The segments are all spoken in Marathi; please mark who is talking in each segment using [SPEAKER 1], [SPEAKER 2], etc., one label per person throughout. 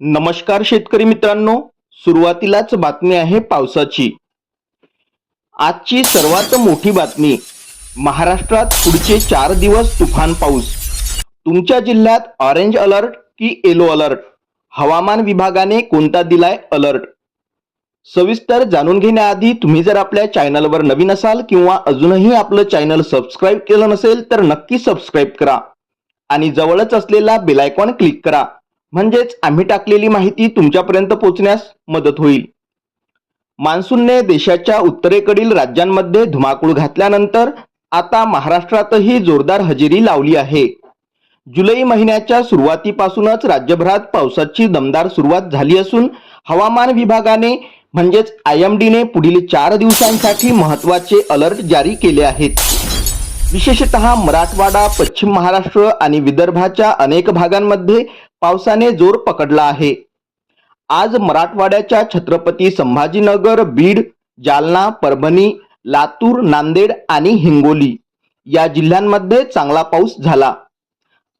[SPEAKER 1] नमस्कार शेतकरी मित्रांनो सुरुवातीलाच बातमी आहे पावसाची. आजची सर्वात मोठी बातमी महाराष्ट्रात पुढचे चार दिवस तुफान पाऊस. तुमच्या जिल्ह्यात ऑरेंज अलर्ट की येलो अलर्ट हवामान विभागाने कोणता दिलाय अलर्ट सविस्तर जाणून घेण्याआधी तुम्ही जर आपल्या चॅनलवर नवीन असाल किंवा अजूनही आपलं चॅनल सबस्क्राईब केलं नसेल तर नक्की सबस्क्राईब करा. आणि जवळच असलेला बेलायकॉन क्लिक करा. म्हणजेच आम्ही टाकलेली माहिती तुमच्यापर्यंत पोहोचण्यास मदत होईल. मान्सूनने देशाच्या उत्तरेकडील राज्यांमध्ये धुमाकूळ घातल्यानंतर आता महाराष्ट्रातही जोरदार हजेरी लावली आहे. जुलै महिन्याच्या सुरुवातीपासूनच राज्यभरात पावसाची दमदार सुरुवात झाली असून हवामान विभागाने म्हणजेच आय एम डीने पुढील चार दिवसांसाठी महत्त्वाचे अलर्ट जारी केले आहेत. विशेषतः मराठवाडा पश्चिम महाराष्ट्र आणि विदर्भाच्या अनेक भागांमध्ये पावसाने जोर पकडला आहे. आज मराठवाड्याच्या छत्रपती संभाजीनगर बीड जालना परभणी लातूर नांदेड आणि हिंगोली या जिल्ह्यांमध्ये चांगला पाऊस झाला.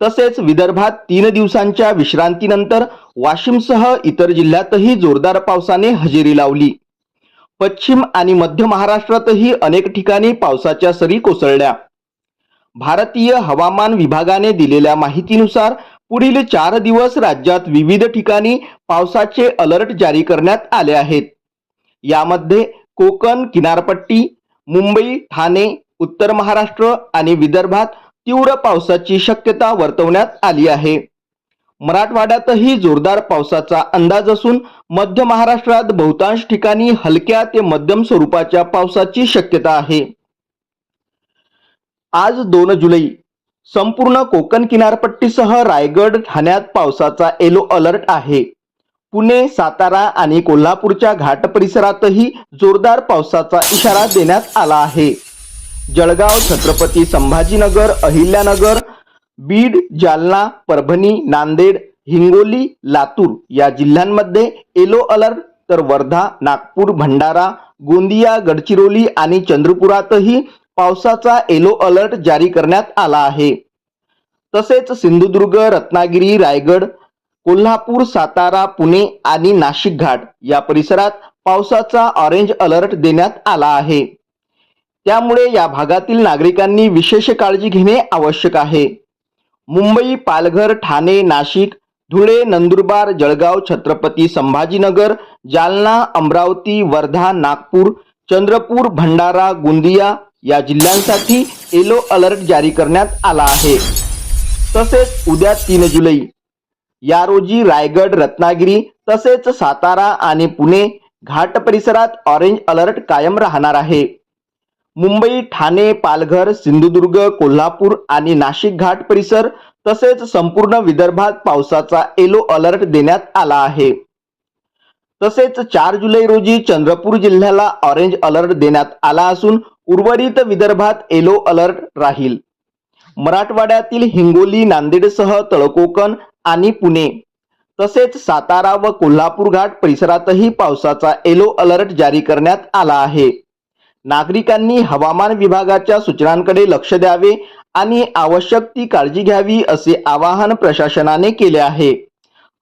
[SPEAKER 1] तसेच विदर्भात तीन दिवसांच्या विश्रांतीनंतर वाशिमसह इतर जिल्ह्यातही जोरदार पावसाने हजेरी लावली. पश्चिम आणि मध्य महाराष्ट्रातही अनेक ठिकाणी पावसाच्या सरी कोसळल्या. भारतीय हवामान विभागाने दिलेल्या माहितीनुसार पुढील चार दिवस राज्यात विविध ठिकाणी पावसाचे अलर्ट जारी करण्यात आले आहेत. यामध्ये कोकण किनारपट्टी मुंबई ठाणे उत्तर महाराष्ट्र आणि विदर्भात तीव्र पावसाची शक्यता वर्तवण्यात आली आहे. मराठवाड्यातही जोरदार पावसाचा अंदाज असून मध्य महाराष्ट्रात बहुतांश ठिकाणी हलक्या ते मध्यम स्वरूपाच्या पावसाची शक्यता आहे. आज दोन जुलै संपूर्ण कोकण किनारपट्टीसह रायगड ठाण्यात पावसाचा येलो अलर्ट आहे. पुणे सातारा आणि कोल्हापूरच्या घाट परिसरातही जोरदार पावसाचा इशारा देण्यात आला आहे. जळगाव छत्रपती संभाजीनगर अहिल्यानगर बीड जालना परभणी नांदेड हिंगोली लातूर या जिल्ह्यांमध्ये येलो अलर्ट तर वर्धा नागपूर भंडारा गोंदिया गडचिरोली आणि चंद्रपुरातही पावसाचा येलो अलर्ट जारी करण्यात आला आहे. तसेच सिंधुदुर्ग रत्नागिरी रायगड कोल्हापूर सातारा पुणे आणि नाशिक घाट या परिसरात पावसाचा ऑरेंज अलर्ट देण्यात आला आहे. त्यामुळे या भागातील नागरिकांनी विशेष काळजी घेणे आवश्यक आहे. मुंबई पालघर ठाणे नाशिक धुळे नंदुरबार जळगाव छत्रपती संभाजीनगर जालना अमरावती वर्धा नागपूर चंद्रपूर भंडारा गोंदिया या जिल्ह्यांसाठी येलो अलर्ट जारी करण्यात आला आहे. तसेच उद्या तीन जुलै. या रोजी रायगड रत्नागिरी तसेच सातारा आणि पुणे घाट परिसरात ऑरेंज अलर्ट कायम राहणार आहे. मुंबई ठाणे पालघर सिंधुदुर्ग कोल्हापूर आणि नाशिक घाट परिसर तसेच संपूर्ण विदर्भात पावसाचा येलो अलर्ट देण्यात आला आहे. तसेच चार जुलै रोजी चंद्रपूर जिल्ह्याला ऑरेंज अलर्ट देण्यात आला असून उर्वरित विदर्भात येलो अलर्ट राहील. मराठवाड्यातील हिंगोली नांदेडसह तळकोकण आणि पुणे. तसेच सातारा व कोल्हापूर घाट परिसरातही पावसाचा येलो अलर्ट जारी करण्यात आला आहे. नागरिकांनी हवामान विभागाच्या सूचनांकडे लक्ष द्यावे आणि आवश्यक ती काळजी घ्यावी असे आवाहन प्रशासनाने केले आहे.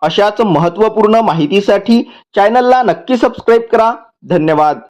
[SPEAKER 1] अशाच महत्त्वपूर्ण माहितीसाठी चॅनलला नक्की सबस्क्राईब करा. धन्यवाद.